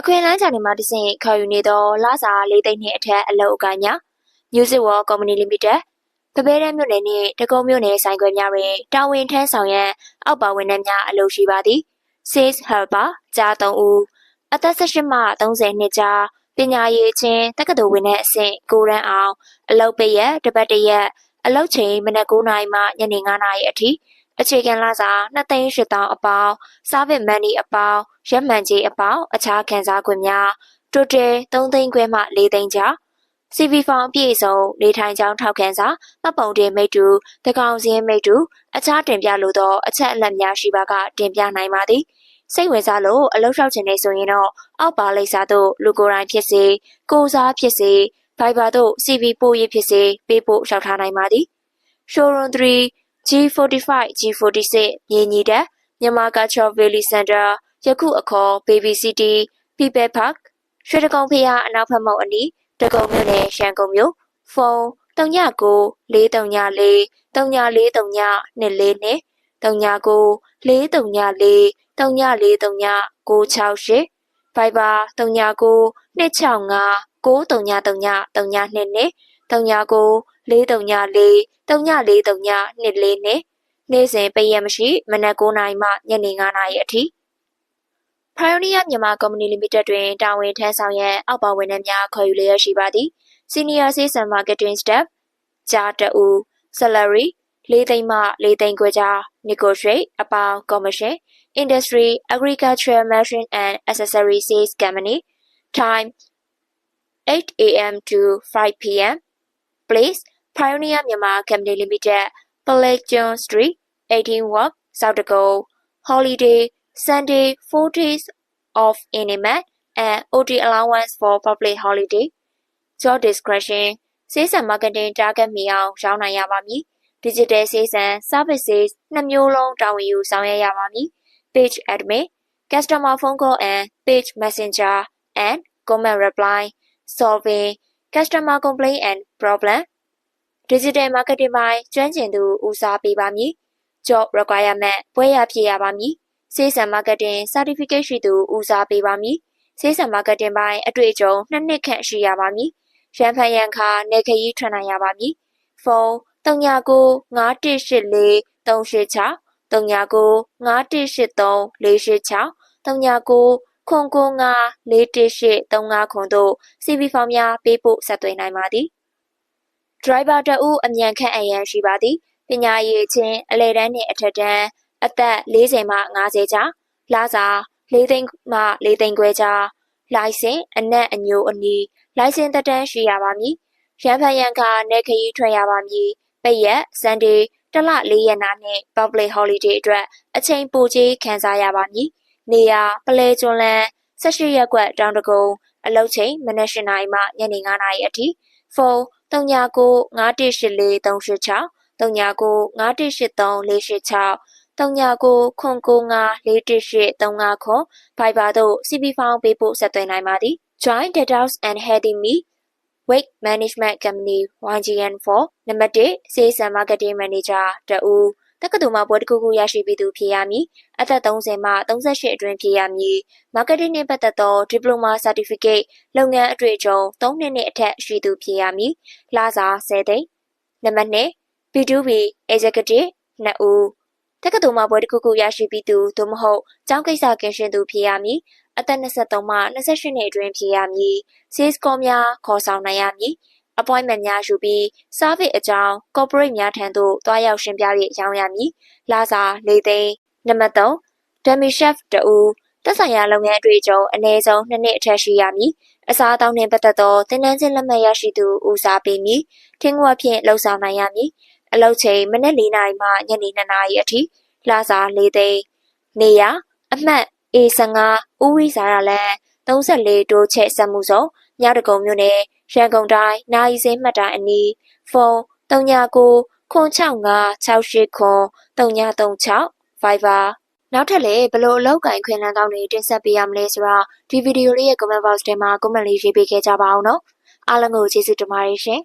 အခွင့်အလမ်းချာနေမှာတဆင့်ခေါ်ယူနေသောလာစာလေးသိန်းနှင့်အထက်အလုပ်အကိုင်များ Music World Company Limited ပပဲတဲ့မြို့နယ်နှင့်တကုံမြို့နယ်ဆိုင်ခွဲများတွင်တာဝန်ထမ်းဆောင်ရန်အောက်ပါဝန်ထမ်းများအလုပ်ရှိပါသည် Sales Helper ကြား3ဦးအသက်18မှ30နှစ်ကြားပညာရေးချင်းတက္ကသိုလ်ဝင်တဲ့အဆင့်ကိုရန်အောင် အလုပ်ပိတ်ရက်တစ်ပတ်တစ်ရက်အလုပ်ချိန်မနက်9:00နာရီမှညနေ9:00နာရီအထိ အခြေခံလစာ2,800အပေါင်းစားဗစ်မန်နီအပေါင်းရက်မှန်ကြီးအပေါင်းအခြားခံစား권များ total 3သိန်းခွဲမှ4သိန်းကြား CV ဖောင်အပြည့်စုံနေထိုင်ကြောင်းထောက်ခံစာမှတ်ပုံတင်မိတ္တူတကောင်စင်းမိတ္တူအခြားတင်ပြလိုသောအချက်အလက်များရှိပါကတင်ပြနိုင်ပါသည်စိတ်ဝင်စားလို့အလုပ်လျှောက်ချင်နေဆိုရင်တော့အောက်ပါလိပ်စာတို့လူကိုယ်တိုင်ဖြစ်စေကိုစားဖြစ်စေ Viber တို့ CV ပို့ရေးဖြစ်စေပေးပို့လျှောက်ထားနိုင်ပါသည် Showroom 3 G45 G46 မြေညီတက်မြန်မာ Cultural Valley Center ယခုအခေါ် Baby City People Park ရွှေတကုံဖျားအနောက်ဘက်မုတ်အနီးတကုံမြို့နယ်ရှမ်းကုန်းမြို့ဖုန်း39 434 3439 24 39 434 3439 Viber 39 265 9339 3922 39 434 3439 24နဲ့နေ့စဉ်ပိတ်ရက်မရှိမနက်9:00နာရီမှညနေ9:00နာရီအထိ Pioneer မြန်မာ Company Limited တွင်တာဝန်ထမ်းဆောင်ရန်အောက်ပါဝန်ထမ်းများခေါ်ယူလျက်ရှိပါသည် Senior Sales and Marketing Staff ကြားတအူ Salary ၄သိန်းမှ၄သိန်းခွဲကြား Negotiate အပေါင်း Commission Industry Agricultural Machine and Accessory Sales Company Time 8 a.m. to 5 p.m. Place Pioneer မြန်မာ Company Limited Palladium Street 18 Walk စောက်တကုံ Holiday Sunday 4 days off in a month and OT allowance for public holiday Job discretion Sales and Marketing target မီအောင်ရောင်းနိုင်ရပါမည် Digital Sales and Services နှစ်မျိုးလုံးတာဝန်ယူဆောင်ရွက်ရပါမည် Page Admin Customer Phone Call and Page Messenger and Comment Reply Solving Customer Complaint and Problem Digital Marketing ပိုင်းကျွမ်းကျင်သူဦးစားပေးပါမည် Job Requirement ပွဲရဖြစ်ရပါမည် Sales and Marketing Certificate ရှိသူဦးစားပေးပါမည် Sales and Marketing ပိုင်းအတွေ့အကြုံနှစ်နှစ်ခန့်ရှိရပါမည်ရန်ဖန်ရန်ခါနေခရီးထွက်နိုင်ရပါမည်ဖုန်း39 5184 386 39 5183 486 39 995 418 35ခွန်တို့ CV ဖောင်များပေးပို့ဆက်သွယ်နိုင်ပါသည် driver တဦးအမြန်ခန့်အရန်ရှိပါသည်ပညာရေးချင်းအလဲတန်းနှင့်အထက်တန်းအသက်40မှ50ကြားလာစာ4သိန်းမှ4သိန်းခွဲကြားလိုင်စင်အနက်အညိုအနီလိုင်စင်သက်တမ်းရှိရပါမည်ရန်ဖန်ရန်ခါနေခရီးထွက်ရပါမည်ပိတ်ရက် Sunday တလ၄ရက်နာနှင့် Public Holiday အတွက်အချိန်ပိုကြီးခံစားရပါမည်နေရာပလဲကျွန်းလန်း18ရက်ကွက်တောင်တကုံအလုတ်ချိန်မနက်၈နာရီမှညနေ9နာရီအထိဖုန်း 39 5184 386 39 5183 486 39 995 418 35ခွန် Viber တို့ CB ဖောင်းပေးဖို့ဆက်သွယ်နိုင်ပါသည် Joint Details and Healthy Me Weight Management Company YGN4 နံပါတ်1 Sales and Marketing Manager တဦး တက္ကသိုလ်မှဘွဲတစ်ခုခုရရှိပြီးသူဖြစ်ရမည်အသက်30မှ38အတွင်းဖြစ်ရမည် Marketing နှင့်ပတ်သက်သော Diploma Certificate လုပ်ငန်းအတွေ့အကြုံ3နှစ်နှင့်အထက်ရှိသူဖြစ်ရမည်လစာ10သိန်းနံပါတ်2 B2B Executive 2ဦးတက္ကသိုလ်မှဘွဲတစ်ခုခုရရှိပြီးသူသို့မဟုတ်ကျောင်းကိစ္စကင်းရှင်းသူဖြစ်ရမည်အသက်23မှ28နှစ်အတွင်းဖြစ်ရမည် sales call များခေါ်ဆောင်နိုင်ရမည် appointment များယူပြီး service အကြောင်း corporate များထံသို့တွားရောက်ရှင်းပြ၍ရောင်းရမည်လာစာ၄သိန်းနံပါတ်3 dummy chef တူသက်ဆိုင်ရာလုပ်ငန်းအတွေ့အကြုံအနည်းဆုံး2နှစ်အထက်ရှိရမည်အစားအသောက်နှင့်ပတ်သက်သောသင်တန်းချင်းလက်မှတ်ရရှိသူဦးစားပေးမည်ထင်းဝက်ဖြင့်လှုပ်ဆောင်နိုင်ရမည်အလုပ်ချိန်မနက်၄နာရီမှညနေ2နာရီအထိလာစာ၄သိန်းနေရအမှတ် A15 ဦးဝိဇာရလန်34တိုးချက်ဆက်မှုစုံ ညတကုံမြို့နယ်ရန်ကုန်တိုင်းနိုင်စင်းမှတ်တိုင်အနီးဖုန်း39 065 68ခွန်3936 Viber နောက်ထပ်လည်းဘလို့အလောက်ကင်ခွင်လန်းကောင်းတွေတင်ဆက်ပေးရမလဲဆိုတော့ဒီဗီဒီယိုလေးရဲ့ comment box ထဲမှာ comment လေးရေးပေးခဲ့ကြပါအောင်နော်အားလုံးကိုကျေးဇူးတင်ပါတယ်ရှင်